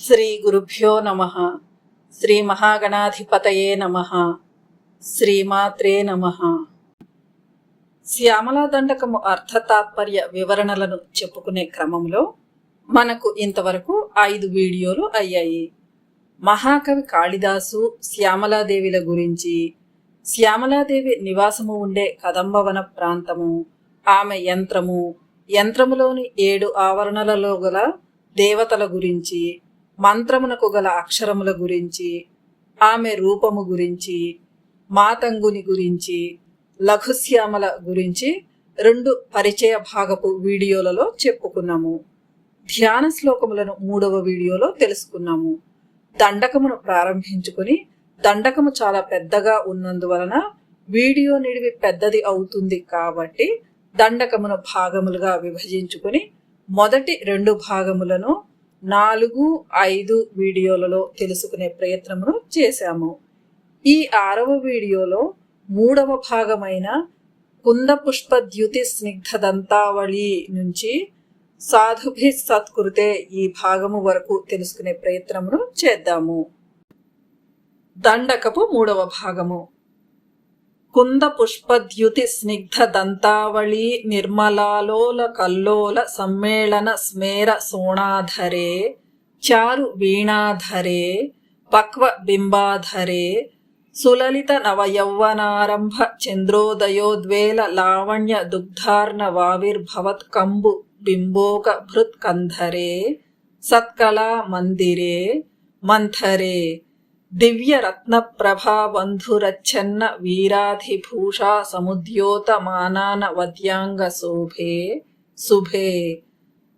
శ్రీ గురుభ్యో నమ. శ్రీ మహాగణాధిపతయే నమ. శ్రీమాత్రే నమ. శ్యామలాదండకము అర్థతాత్పర్య వివరణలను చెప్పుకునే క్రమంలో మనకు ఇంతవరకు ఐదు వీడియోలు అయ్యాయి. మహాకవి కాళిదాసు శ్యామలాదేవిల గురించి శ్యామలాదేవి నివాసము ఉండే కదంబవన ప్రాంతము ఆమె యంత్రము యంత్రములోని ఏడు ఆవరణలలో గల దేవతల గురించి మంత్రమునకు గల అక్షరముల గురించి ఆమె రూపము గురించి మాతంగుని గురించి లఘుశ్యామల గురించి రెండు పరిచయ భాగపు వీడియోలలో చెప్పుకున్నాము. ధ్యాన శ్లోకములను మూడవ వీడియోలో తెలుసుకున్నాము. దండకమును ప్రారంభించుకొని దండకము చాలా పెద్దగా ఉన్నందువలన వీడియో నిడివి పెద్దది అవుతుంది కాబట్టి దండకమును భాగములుగా విభజించుకొని మొదటి రెండు భాగములను నాలుగు ఐదు వీడియోలలో తెలుసుకునే ప్రయత్నమును చేశాము. ఈ ఆరవ వీడియోలో మూడవ భాగమైన కుంద పుష్పద్యుతి స్నిగ్ధ దంతావళి నుంచి సాధుభి సత్కృతే ఈ భాగము వరకు తెలుసుకునే ప్రయత్నమును చేద్దాము. దండకపు మూడవ భాగము. కుంద పుష్పద్యుతి స్నిగ్ధ దంతావళి నిర్మలాలోల కల్లోల సమ్మేళన స్మేర సోణాధరే చారు వీణాధరే పక్వ బింబాధరే సులలిత నవయౌవనారంభ చంద్రోదయోద్వేల లావణ్య దుగ్ధార్ణ వావిర్భవత్ కంబు బింబోక భృత్కంధరే సత్కళా మందిరే మంథరే దివ్య రత్న ప్రభాబంధురచ్చన్న వీరాధిభూషా సముద్యోతమానాన వద్యాంగ శోభే శుభే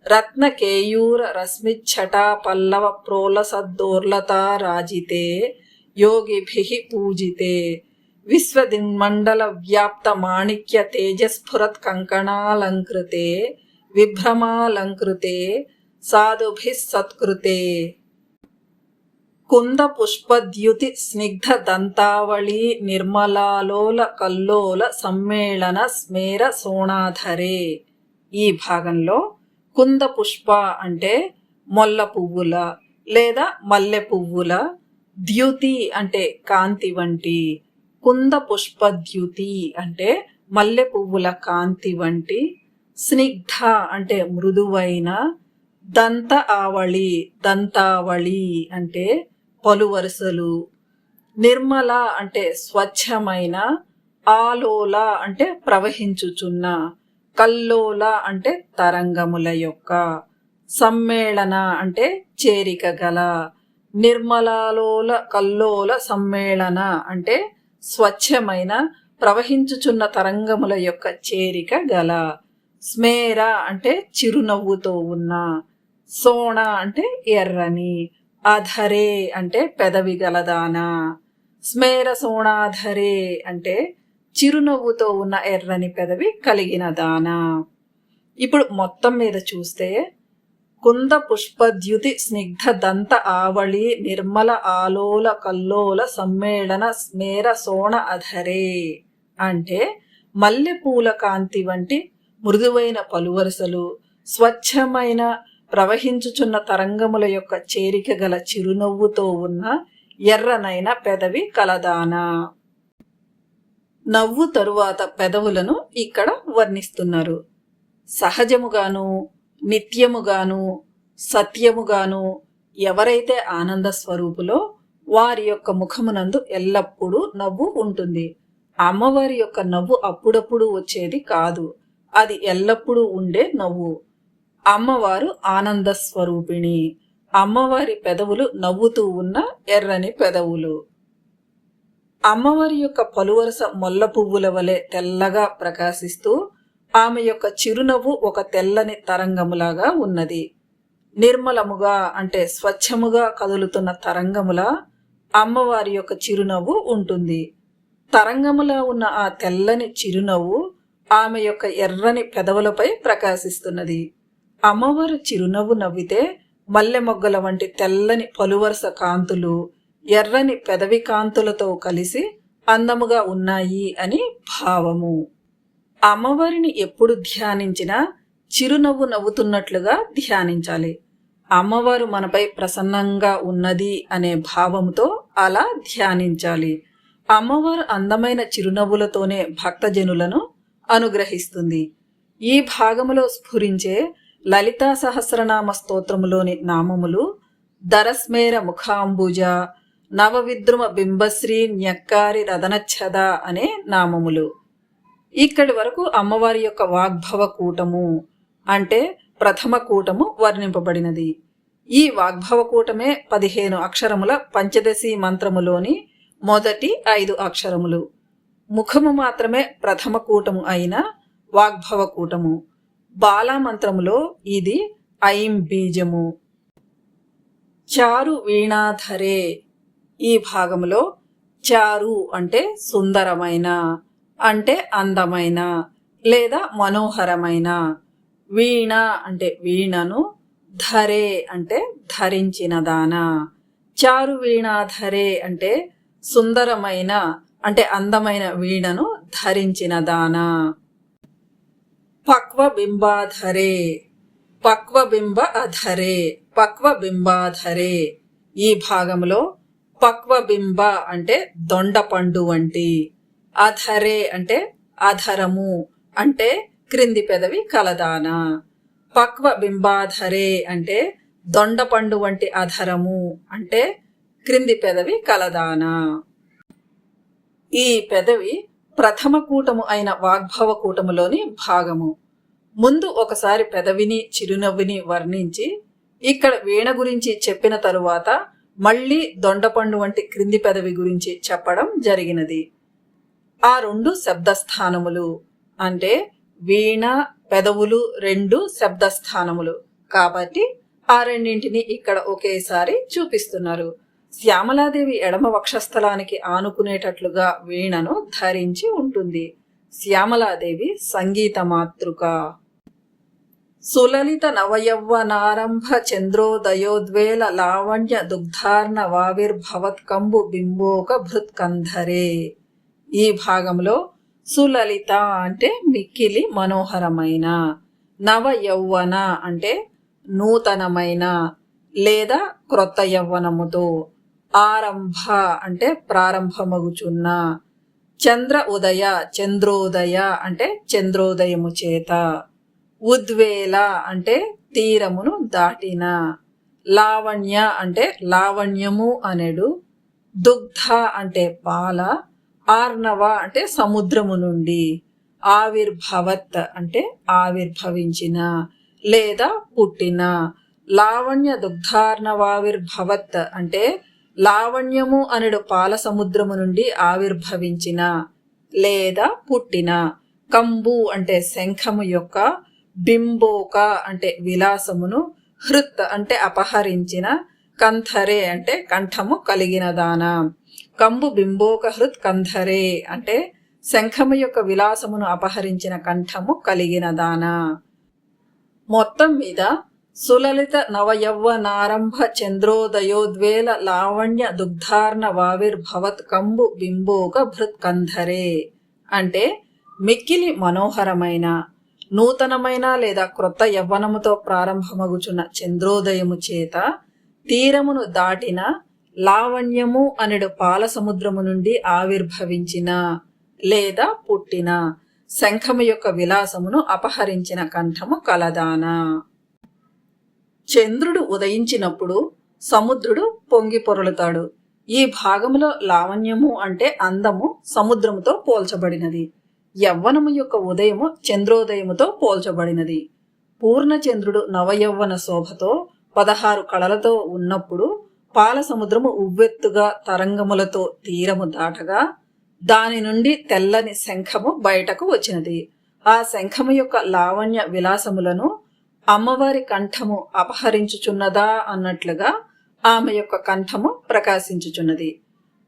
రత్న కేయూర రశ్మిచ్చటా పల్లవ ప్రోలసద్దోర్లతా రాజితే యోగిభిః పూజితే విశ్వదిన్మండల వ్యాప్త మాణిక్య తేజస్ఫురత్ కంకణాలంకృతే విభ్రమాలంకృతే సాధుభిः సత్కృతే కుంద పుష్పద్యుతి స్నిగ్ధ దంతావళి నిర్మలాలోల కల్లోల సమ్మేళన స్మేర సోణాధరే. ఈ భాగంలో కుంద పుష్ప అంటే మొల్ల పువ్వుల లేదా మల్లె పువ్వుల ద్యుతి అంటే కాంతి వంటి కుంద పుష్పద్యుతి అంటే మల్లె పువ్వుల కాంతి వంటి స్నిగ్ధ అంటే మృదువైన దంత ఆవళి దంతావళి అంటే పలువరుసలు నిర్మల అంటే స్వచ్ఛమైన ఆలోల అంటే ప్రవహించుచున్న కల్లోల అంటే తరంగముల యొక్క సమ్మేళన అంటే చేరిక గల నిర్మలాలోల కల్లోల సమ్మేళన అంటే స్వచ్ఛమైన ప్రవహించుచున్న తరంగముల యొక్క చేరిక గల స్మేర అంటే చిరునవ్వుతో ఉన్న సోణ అంటే ఎర్రని అధరే అంటే పెదవి గలదానా స్మేర సోణాధరే అంటే చిరునవ్వుతో ఉన్న ఎర్రని పెదవి కలిగిన దానా. ఇప్పుడు మొత్తం మీద చూస్తే కుంద పుష్పద్యుతి స్నిగ్ధ దంత ఆవళి నిర్మల ఆలోల కల్లోల సమ్మేళన స్మేర సోణ అధరే అంటే మల్లెపూల కాంతి వంటి మృదువైన పలువరుసలు స్వచ్ఛమైన ప్రవహించుచున్న తరంగముల యొక్క చేరిక గల చిరునవ్వుతో ఉన్న ఎర్రనైన పెదవి కలదాన. నవ్వు తరువాత పెదవులను ఇక్కడ వర్ణిస్తున్నారు. సహజముగాను నిత్యముగాను సత్యముగాను ఎవరైతే ఆనంద స్వరూపులో వారి యొక్క ముఖమునందు ఎల్లప్పుడూ నవ్వు ఉంటుంది. అమ్మవారి యొక్క నవ్వు అప్పుడప్పుడు వచ్చేది కాదు. అది ఎల్లప్పుడూ ఉండే నవ్వు. అమ్మవారు ఆనంద స్వరూపిణి అమ్మవారి పెదవులు నవ్వుతూ ఉన్న ఎర్రని పెదవులు. అమ్మవారి యొక్క పలువరుస మొల్ల పువ్వుల వలె తెల్లగా ప్రకాశిస్తూ ఆమె యొక్క చిరునవ్వు ఒక తెల్లని తరంగములాగా ఉన్నది. నిర్మలముగా అంటే స్వచ్ఛముగా కదులుతున్న తరంగముల అమ్మవారి యొక్క చిరునవ్వు ఉంటుంది. తరంగములా ఉన్న ఆ తెల్లని చిరునవ్వు ఆమె యొక్క ఎర్రని పెదవులపై ప్రకాశిస్తున్నది. అమ్మవారు చిరునవ్వు నవ్వితే మల్లె మొగ్గల వంటి తెల్లని పలువరుస కాంతులు ఎర్రని పెదవి కాంతులతో కలిసి అందముగా ఉన్నాయి అని భావము. అమ్మవారిని ఎప్పుడు ధ్యానించినా చిరునవ్వు నవ్వుతున్నట్లుగా ధ్యానించాలి. అమ్మవారు మనపై ప్రసన్నంగా ఉన్నది అనే భావంతో అలా ధ్యానించాలి. అమ్మవారు అందమైన చిరునవ్వులతోనే భక్తజనులను అనుగ్రహిస్తుంది. ఈ భాగములో స్ఫురించే లలితా సహస్రనామ స్తోత్రములోని నామములు దరస్మేర ముఖాంబుజ నవవిద్రుమ బింబశ్రీ న్యక్కారి రదనఛద అనే నామములు. ఇక్కడి వరకు అమ్మవారి యొక్క వాగ్భవ కూటము అంటే ప్రథమ కూటము వర్ణింపబడినది. ఈ వాగ్భవ కూటమే పదిహేను అక్షరముల పంచదశి మంత్రములోని మొదటి ఐదు అక్షరములు. ముఖము మాత్రమే ప్రథమ కూటము అయిన వాగ్భవ కూటము. బాలామంత్రములో ఇది ఐం బీజము. చారు వీణాధరే. ఈ భాగములో చారు అంటే సుందరమైన అంటే అందమైన లేదా మనోహరమైన. వీణ అంటే వీణను ధరే అంటే ధరించిన దాన. చారు వీణాధరే అంటే సుందరమైన అంటే అందమైన వీణను ధరించిన దాన. పక్వ బింబాధరే పక్వ బింబ అధరే పక్వ బింబాధరే ఈ భాగంలో పక్వ బింబ అంటే దొండపండు వంటి అధరే అంటే అధరము అంటే క్రింది పెదవి కలదాన. పక్వ బింబాధరే అంటే దొండపండు వంటి అధరము అంటే క్రింది పెదవి కలదాన. ఈ పెదవి ప్రథమ కూటము అయిన వాగ్భవ కూటములోని భాగము. ముందు ఒకసారి పెదవిని చిరునవ్వుని వర్ణించి ఇక్కడ వీణ గురించి చెప్పిన తరువాత మళ్ళీ దొండపండు వంటి క్రింది పెదవి గురించి చెప్పడం జరిగినది. ఆ రెండు శబ్దస్థానములు అంటే వీణ పెదవులు రెండు శబ్దస్థానములు. కాబట్టి ఆ రెండింటిని ఇక్కడ ఒకేసారి చూపిస్తున్నారు. శ్యామలాదేవి ఎడమ వక్షస్థలానికి ఆనుకునేటట్లుగా వీణను ధరించి ఉంటుంది. శ్యామలాదేవి సంగీత మాతృక. సులలిత నవయవ్వనారంభ చంద్రోదయోద్వేల లావణ్య దుగ్ధార్ణ వావిర్భవత్కంబు బింబోక భృత్కంధరే. ఈ భాగంలో సులలిత అంటే మిక్కిలి మనోహరమైన నవ యౌవన అంటే నూతనమైన లేదా క్రొత్త యవ్వనముతో ఆరంభ అంటే ప్రారంభమగుచున్న. చంద్ర ఉదయ చంద్రోదయ అంటే చంద్రోదయము చేత. ఉద్వేల అంటే తీరమును దాటిన. లావణ్య అంటే లావణ్యము అనెడు. దుగ్ధ అంటే పాల. ఆర్ణవ అంటే సముద్రము నుండి. ఆవిర్భవత్ అంటే ఆవిర్భవించిన లేదా పుట్టిన. లావణ్య దుగ్ధార్ణవావిర్భవత్ అంటే లావణ్యము అనడు పాల సముద్రము నుండి ఆవిర్భవించిన లేదా పుట్టిన కంబు అంటే శంఖము యొక్క బింబోక అంటే విలాసమును హృత్ అంటే అపహరించిన కంథరే అంటే కంఠము కలిగిన దాన కంబు బింబోక హృత్ కంధరే అంటే శంఖము యొక్క విలాసమును అపహరించిన కంఠము కలిగిన దాన మొత్తం మీద సులలిత నవయవ్వనారంభ చంద్రోదయోద్వేల లావణ్య దుగ్ధార్ణ వావిర్భవత్ కంబు బింబోగ భృత్ కంధరే. అంటే మిక్కిలి మనోహరమైన నూతనమైన లేదా క్రొత్త యవ్వనముతో ప్రారంభమగుచున్న చంద్రోదయము చేత తీరమును దాటిన లావణ్యము అనడు పాల సముద్రము నుండి ఆవిర్భవించిన లేదా పుట్టిన శంఖము యొక్క విలాసమును అపహరించిన కంఠము కలదాన. చంద్రుడు ఉదయించినప్పుడు సముద్రుడు పొంగి పొరలుతాడు. ఈ భాగములో లావణ్యము అంటే అందము సముద్రముతో పోల్చబడినది. యవ్వనము యొక్క ఉదయము చంద్రోదయముతో పోల్చబడినది. పూర్ణచంద్రుడు నవయవ్వన శోభతో పదహారు కళలతో ఉన్నప్పుడు పాల సముద్రము ఉవ్వెత్తుగా తరంగములతో తీరము దాటగా దాని నుండి తెల్లని శంఖము బయటకు వచ్చినది. ఆ శంఖము యొక్క లావణ్య విలాసములను అమ్మవారి కంఠము అపహరించుచున్నదా అన్నట్లుగా ఆమె యొక్క కంఠము ప్రకాశించుచున్నది.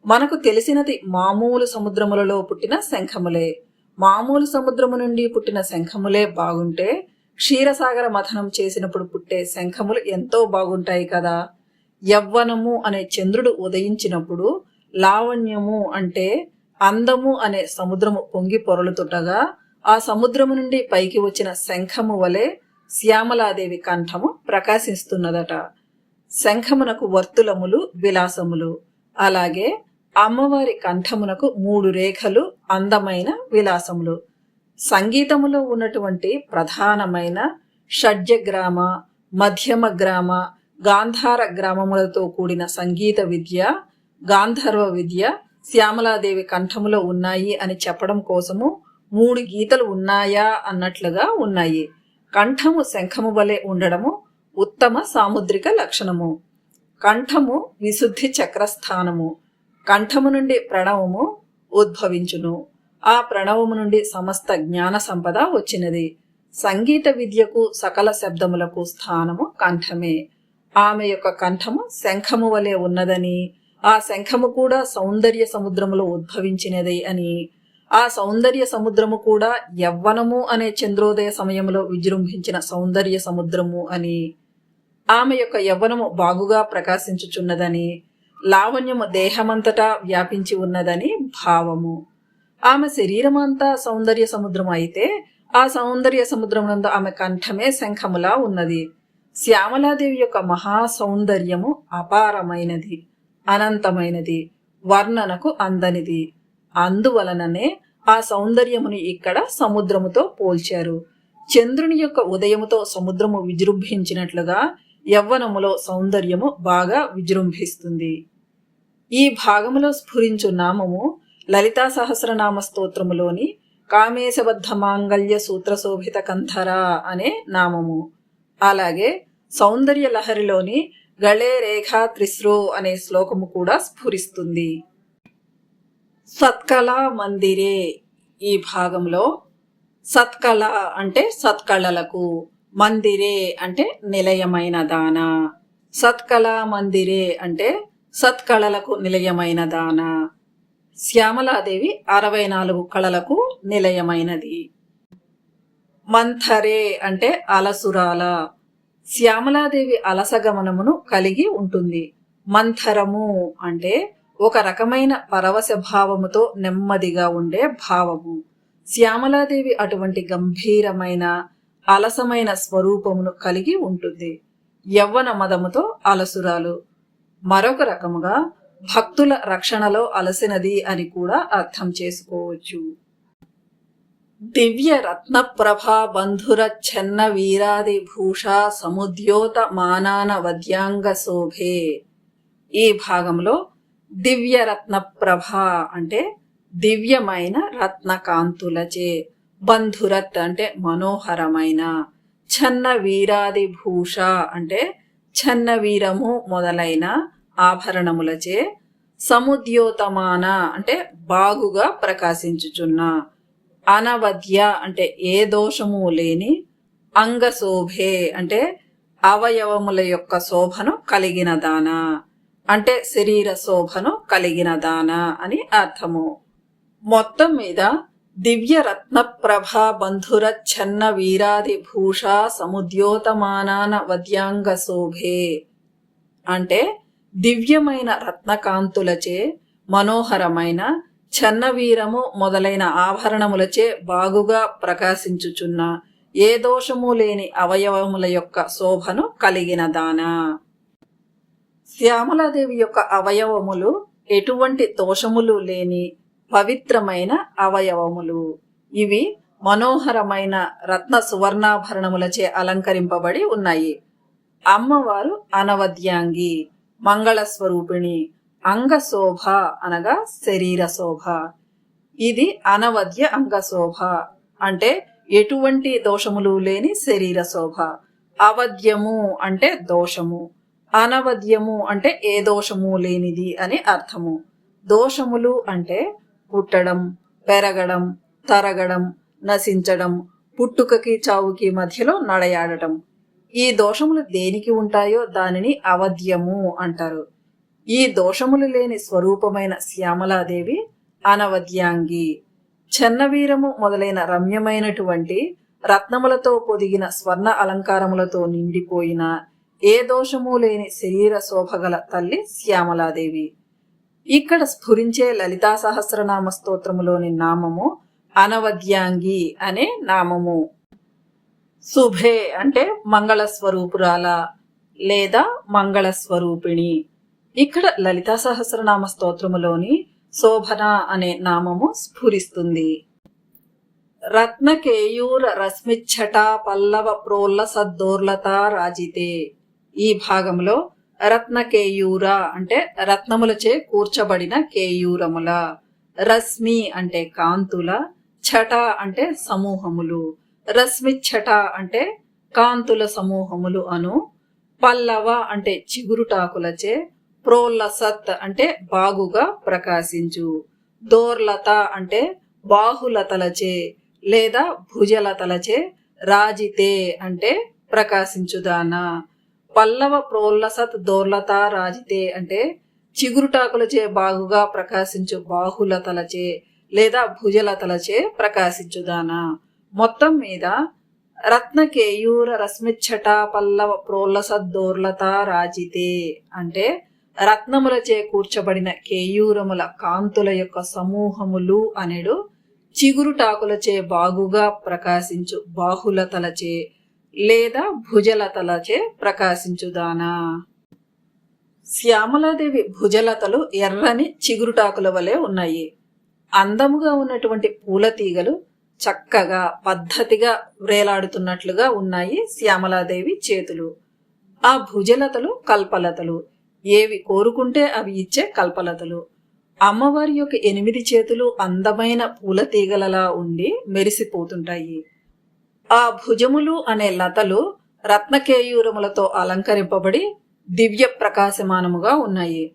మనకు తెలిసినది మామూలు సముద్రములలో పుట్టిన శంఖములే. మామూలు సముద్రము నుండి పుట్టిన శంఖములే బాగుంటే క్షీరసాగర మథనం చేసినప్పుడు పుట్టే శంఖములు ఎంతో బాగుంటాయి కదా. యవ్వనము అనే చంద్రుడు ఉదయించినప్పుడు లావణ్యము అంటే అందము అనే సముద్రము పొంగి పొరలుతుండగా ఆ సముద్రము నుండి పైకి వచ్చిన శంఖము వలె శ్యామలాదేవి కంఠము ప్రకాశిస్తున్నదట. శంఖమునకు వర్తులములు విలాసములు. అలాగే అమ్మవారి కంఠమునకు మూడు రేఖలు అందమైన విలాసములు. సంగీతములో ఉన్నటువంటి ప్రధానమైన షడ్జగ్రామ మధ్యమ గ్రామ గాంధార గ్రామములతో కూడిన సంగీత విద్య గాంధర్వ విద్య శ్యామలాదేవి కంఠములో ఉన్నాయి అని చెప్పడం కోసము మూడు గీతలు ఉన్నాయా అన్నట్లుగా ఉన్నాయి. కంఠము శంఖము వలె ఉండడము ఉత్తమ సాముద్రిక లక్షణము. కంఠము విశుద్ధి చక్రస్థానము. కంఠము నుండి ప్రణవము ఉద్భవించును. ఆ ప్రణవము నుండి సమస్త జ్ఞాన సంపద వచ్చినది. సంగీత విద్యకు సకల శబ్దములకు స్థానము కంఠమే. ఆమె యొక్క కంఠము శంఖము వలె ఉన్నదని ఆ శంఖము కూడా సౌందర్య సముద్రములో ఉద్భవించినది అని ఆ సౌందర్య సముద్రము కూడా యవ్వనము అనే చంద్రోదయ సమయంలో విజృంభించిన సౌందర్య సముద్రము అని ఆమె యొక్క యవ్వనము బాగుగా ప్రకాశించుచున్నదని లావణ్యము దేహమంతటా వ్యాపించి ఉన్నదని భావము. ఆమె శరీరమంతా సౌందర్య సముద్రం అయితే ఆ సౌందర్య సముద్రమునందు ఆమె కంఠమే శంఖములా ఉన్నది. శ్యామలాదేవి యొక్క మహా సౌందర్యము అపారమైనది అనంతమైనది వర్ణనకు అందనిది. అందువలననే ఆ సౌందర్యముని ఇక్కడ సముద్రముతో పోల్చారు. చంద్రుని యొక్క ఉదయముతో సముద్రము విజృంభించినట్లుగా యవ్వనములో సౌందర్యము బాగా విజృంభిస్తుంది. ఈ భాగములో స్ఫురించు నామము లలితా సహస్రనామ స్తోత్రములోని కామేశబద్ధ మాంగళ్య సూత్రశోభిత కంధర అనే నామము. అలాగే సౌందర్య లహరిలోని గళే రేఖా త్రిశ్రో అనే శ్లోకము కూడా స్ఫురిస్తుంది. సత్కళా మందిరే. ఈ భాగంలో సత్కళ అంటే సత్కళలకు మందిరే అంటే నిలయమైన దాన. సత్కళా మందిరే అంటే సత్కళలకు నిలయమైన దాన. శ్యామలాదేవి అరవై నాలుగు కళలకు నిలయమైనది. మంథరే అంటే అలసురాల. శ్యామలాదేవి అలసగమనమును కలిగి ఉంటుంది. మంథరము అంటే ఒక రకమైన పరవశ భావముతో నెమ్మదిగా ఉండే భావము. శ్యామలాదేవి అటువంటి గంభీరమైన అలసమైన స్వరూపమును కలిగి ఉంటుంది. యవ్వన మదముతో అలసురాలు. మరొక రకముగా భక్తుల రక్షణలో అలసినది అని కూడా అర్థం చేసుకోవచ్చు. దివ్య రత్న ప్రభా బంధుర చెన్న వీరాది భూషా సముద్యోత మానాన వద్యాంగ శోభే. ఈ భాగంలో దివ్య రత్న ప్రభ అంటే దివ్యమైన రత్నకాంతులచే బంధురత్ అంటే మనోహరమైన ఛన్న వీరాది భూష అంటే ఛన్న వీరము మొదలైన ఆభరణములచే సముద్యోతమాన అంటే బాగుగా ప్రకాశించుచున్న అనవద్య అంటే ఏ దోషము లేని అంగశోభే అంటే అవయవముల యొక్క శోభను కలిగిన దాన. అంటే శరీర శోభను కలిగిన దాన అని అర్థము. మొత్తం మీద దివ్య రత్న ప్రభా బంధుర ఛన్న వీరాది భూషా సముద్యోతమానాన వద్యాంగ శోభే. అంటే దివ్యమైన రత్నకాంతులచే మనోహరమైన చన్నవీరము మొదలైన ఆభరణములచే బాగుగా ప్రకాశించుచున్న ఏ దోషము లేని అవయవముల యొక్క శోభను కలిగిన దానా. శ్యామలాదేవి యొక్క అవయవములు ఎటువంటి దోషములు లేని పవిత్రమైన అవయవములు. ఇవి మనోహరమైన రత్న సువర్ణాభరణములచే అలంకరింపబడి ఉన్నాయి. అమ్మవారు అనవద్యాంగి మంగళస్వరూపిణి అంగశోభ అనగా శరీర శోభ ఇది అనవద్య అంగశోభ అంటే ఎటువంటి దోషములు లేని శరీర శోభ అవద్యము అంటే దోషము. అనవద్యము అంటే ఏ దోషము లేనిది అని అర్థము. దోషములు అంటే పుట్టడం పెరగడం తరగడం నశించడం పుట్టుకకి చావుకి మధ్యలో నడయాడటం. ఈ దోషములు దేనికి ఉంటాయో దానిని అవధ్యము అంటారు. ఈ దోషములు లేని స్వరూపమైన శ్యామలాదేవి అనవద్యాంగి. చెన్నవీరము మొదలైన రమ్యమైనటువంటి రత్నములతో పొదిగిన స్వర్ణ అలంకారములతో నిండిపోయిన ఏ దోషము లేని శరీర శోభగల తల్లి శ్యామలాదేవి. ఇక్కడ స్ఫురించే లలితా సహస్రనామ స్తోత్రములోని నామము అనవద్యాంగి అనే నామము. శుభే అంటే మంగళ స్వరూపురాల లేదా మంగళ స్వరూపిణి ఇక్కడ లలితా సహస్రనామ స్తోత్రములోని శోభన అనే నామము స్ఫురిస్తుంది. రత్నకేయూర రశ్మిచ్చట పల్లవ ప్రోల్ల సద్దోర్లత రాజితే. ఈ భాగంలో రత్నకేయూర అంటే రత్నములచే కూర్చబడిన కేయూరముల. రశ్మి అంటే కాంతుల ఛట అంటే సమూహములు. రశ్మి ఛట అంటే కాంతుల సమూహములు అను. పల్లవ అంటే చిగురుటాకులచే ప్రోల్లసత్ అంటే బాగుగా ప్రకాశించు. దోర్లత అంటే బాహులతలచే లేదా భుజలతలచే రాజితే అంటే ప్రకాశించుదానా. పల్లవ ప్రోల్లసత్ దోర్లత రాజితే అంటే చిగురుటాకులచే బాగుగా ప్రకాశించు బాహులతలచే లేదా భుజలతలచే ప్రకాశించుదానా. మొత్తం మీద రత్న కేయూర రశ్మిచ్చట పల్లవ ప్రోల్లసద్దోర్లత రాజితే అంటే రత్నములచే కూర్చబడిన కేయూరముల కాంతుల యొక్క సమూహములు అనేడు చిగురుటాకులచే బాగుగా ప్రకాశించు బాహులతలచే లేదా భుజలతలచే ప్రకాశించుదానా? శ్యామలాదేవి భుజలతలు ఎర్రని చిగురుటాకుల వలె ఉన్నాయి. అందముగా ఉన్నటువంటి పూల తీగలు చక్కగా పద్ధతిగా వ్రేలాడుతున్నట్లుగా ఉన్నాయి శ్యామలాదేవి చేతులు. ఆ భుజలతలు కల్పలతలు. ఏవి కోరుకుంటే అవి ఇచ్చే కల్పలతలు. అమ్మవారి యొక్క ఎనిమిది చేతులు అందమైన పూల తీగలలా ఉండి మెరిసిపోతుంటాయి. ఆ భుజములు అనే లతలు రత్నకేయూరములతో అలంకరింపబడి దివ్య ప్రకాశమానముగా ఉన్నాయి.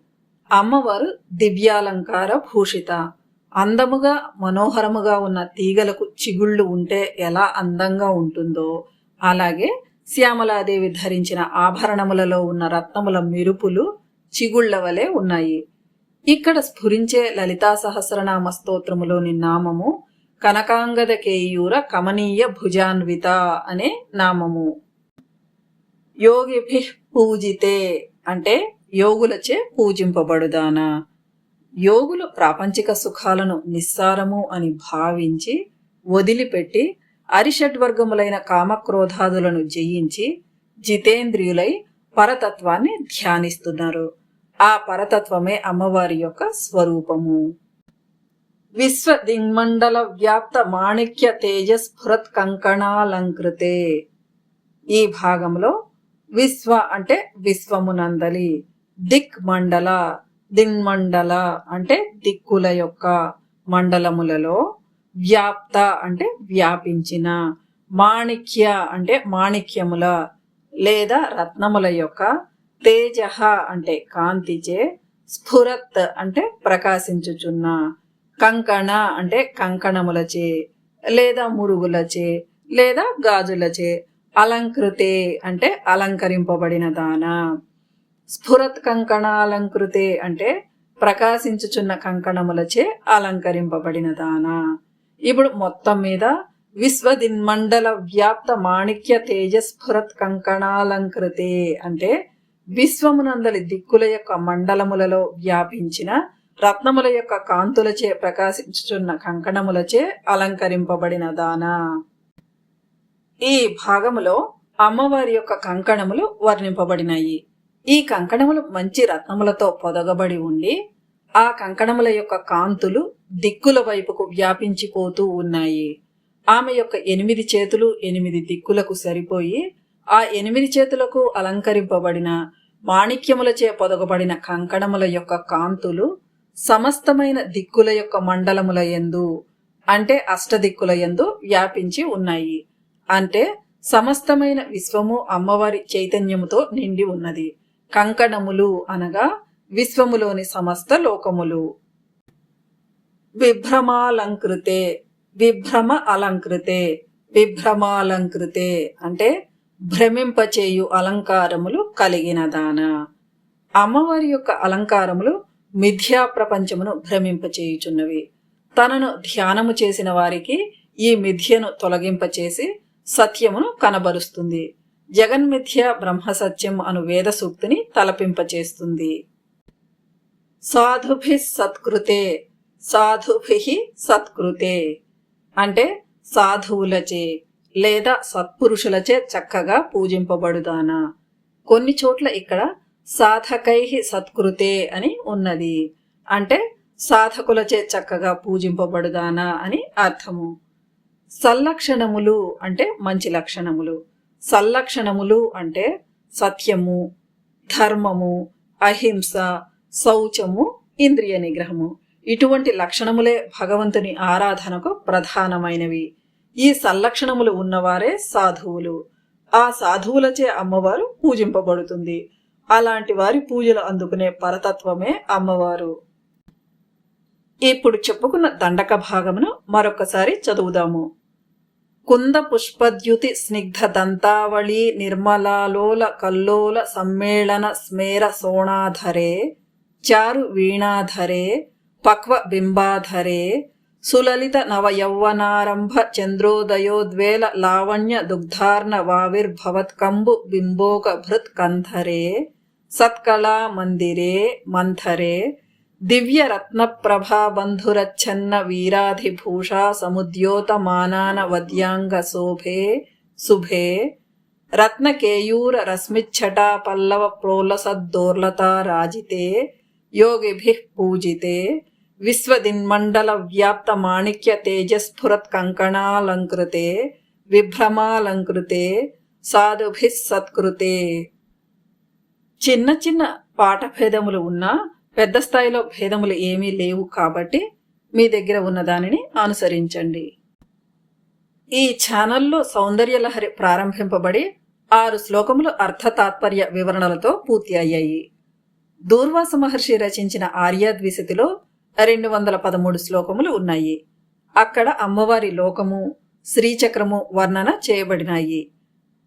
అమ్మవారు దివ్యాలంకార భూషిత. అందముగా మనోహరముగా ఉన్న తీగలకు చిగుళ్ళు ఉంటే ఎలా అందంగా ఉంటుందో అలాగే శ్యామలాదేవి ధరించిన ఆభరణములలో ఉన్న రత్నముల మెరుపులు చిగుళ్ళ వలె ఉన్నాయి. ఇక్కడ స్ఫురించే లలితా సహస్రనామ స్తోత్రములోని నామము కనకాంగద కేయూర కమనీయ భుజాన్విత అనే నామము. యోగిభి పూజితే అంటే యోగులచే పూజింపబడుదానా. యోగులు ప్రాపంచిక సుఖాలను నిస్సారము అని భావించి వదిలిపెట్టి అరిషడ్వర్గములైన కామక్రోధాదులను జయించి జితేంద్రియులై పరతత్వాన్ని ధ్యానిస్తున్నారు. ఆ పరతత్వమే అమ్మవారి యొక్క స్వరూపము. విశ్వ దిగ్మండల వ్యాప్త మాణిక్య తేజస్ఫురత్ కంకణాలంకృతే. ఈ భాగంలో విశ్వ అంటే విశ్వమునందలి. దిక్ మండల దిన్మండల అంటే దిక్కుల యొక్క మండలములలో వ్యాప్త అంటే వ్యాపించిన మాణిక్య అంటే మాణిక్యముల లేదా రత్నముల యొక్క తేజ అంటే కాంతిచే స్ఫురత్ అంటే ప్రకాశించుచున్న కంకణ అంటే కంకణములచే లేదా మురుగులచే లేదా గాజులచే అలంకృతే అంటే అలంకరింపబడిన దాన. స్ఫురత్ కంకణాలంకృతే అంటే ప్రకాశించుచున్న కంకణములచే అలంకరింపబడిన దాన. ఇప్పుడు మొత్తం మీద విశ్వదిన్మండల వ్యాప్త మాణిక్య తేజస్ఫురత్ కంకణాలంకృతే అంటే విశ్వమునందలి దిక్కుల యొక్క మండలములలో వ్యాపించిన రత్నముల యొక్క కాంతులచే ప్రకాశించుచున్న కంకణములచే అలంకరింపబడిన దాన. ఈ భాగములో అమ్మవారి యొక్క కంకణములు వర్ణింపబడినాయి. ఈ కంకణములు మంచి రత్నములతో పొదగబడి ఉండి ఆ కంకణముల యొక్క కాంతులు దిక్కుల వైపుకు వ్యాపించిపోతూ ఉన్నాయి. ఆమె యొక్క ఎనిమిది చేతులు ఎనిమిది దిక్కులకు సరిపోయి ఆ ఎనిమిది చేతులకు అలంకరింపబడిన మాణిక్యములచే పొదగబడిన కంకణముల యొక్క కాంతులు సమస్తమైన దిక్కుల యొక్క మండలముల ఎందు అంటే అష్టదిక్కుల ఎందు వ్యాపించి ఉన్నాయి. అంటే సమస్తమైన విశ్వము అమ్మవారి చైతన్యముతో నిండి ఉన్నది. కంకణములు అనగా విశ్వములోని సమస్త లోకములు. విభ్రమాలంకృతే విభ్రమ అలంకృతే విభ్రమాలంకృతే అంటే భ్రమింపచేయు అలంకారములు కలిగిన దాన. అమ్మవారి యొక్క అలంకారములు మిథ్యా ప్రపంచమును భ్రమింపచేయుచున్నవి. తనను ధ్యానము చేసిన వారికి ఈ మిథ్యను తొలగింపచేసి సత్యమును కనబరుస్తుంది. జగన్మిథ్య బ్రహ్మ సత్యం అను వేద సూక్తిని తలపింపచేస్తుంది. సాధుభి సత్కృతే సాధుభి సత్కృతే. అంటే సాధువులచే లేదా సత్పురుషులచే చక్కగా పూజింపబడుదానా. కొన్ని చోట్ల ఇక్కడ సాధకై సత్కృతే అని ఉన్నది. అంటే సాధకులచే చక్కగా పూజింపబడుదానా అని అర్థము. సల్లక్షణములు అంటే మంచి లక్షణములు. సల్లక్షణములు అంటే సత్యము ధర్మము అహింస శౌచము ఇంద్రియ నిగ్రహము. ఇటువంటి లక్షణములే భగవంతుని ఆరాధనకు ప్రధానమైనవి. ఈ సల్లక్షణములు ఉన్నవారే సాధువులు. ఆ సాధువులచే అమ్మవారు పూజింపబడుతుంది. అలాంటి వారి పూజలు అందుకునే పరతత్వమే అమ్మవారు. ఇప్పుడు చెప్పుకున్న దండక భాగమును మరొకసారి చదువుదాము. కుంద పుష్పద్యుతి స్నిగ్ధ దంతావళి నిర్మలాలోల కల్లోల సమ్మేళన స్మేర సోణాధరే చారు వీణాధరే పక్వ బింబాధరే సులలిత నవయౌవనారంభ చంద్రోదయోద్వేల లావణ్య దుగ్ధార్ణ వావిర్భవత్కంబు బింబోక భృత్ కంధరే సత్కళా మందిరే మంథరే దివ్య రత్న ప్రభా బంధురచ్ఛన్న వీరాధిభూషా సముద్యోతమానాన వద్యాంగ శోభే శుభే రత్నకేయూర రశ్మిచ్చటా చిన్న చిన్న పాట భేదములు ఉన్నా పెద్ద స్థాయిలో భేదములు ఏమీ లేవు కాబట్టి మీ దగ్గర ఉన్న దానిని అనుసరించండి. ఈ ఛానల్లో సౌందర్యలహరి ప్రారంభింపబడి ఆరు శ్లోకములు అర్థ తాత్పర్య వివరణలతో పూర్తి అయ్యాయి. దూర్వాస మహర్షి రచించిన ఆర్యాద్విశతిలో రెండు వందల పదమూడు శ్లోకములు ఉన్నాయి. అక్కడ అమ్మవారి లోకము శ్రీచక్రము వర్ణన చేయబడినాయి.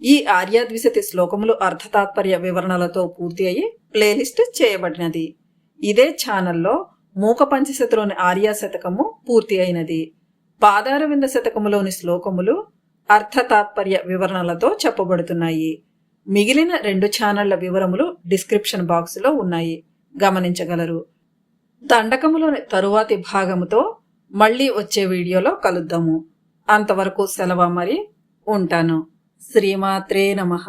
ఈ ఆర్యాద్విశతి శ్లోకములు అర్థతాత్పర్య వివరణలతో పూర్తి అయి ప్లేలిస్ట్ చేయబడినది. ఇదే ఛానల్లో మూక పంచశతిలోని ఆర్యా శతకము పూర్తి అయినది. పాదారవింద శతకములోని శ్లోకములు అర్థతాత్పర్య వివరణలతో చెప్పబడుతున్నాయి. మిగిలిన రెండు ఛానళ్ళ వివరములు డిస్క్రిప్షన్ బాక్సులో ఉన్నాయి. గమనించగలరు. దండకములోని తరువాతి భాగముతో మళ్ళీ వచ్చే వీడియోలో కలుద్దాము. అంతవరకు సెలవు మరి ఉంటాను. శ్రీమాత్రే నమః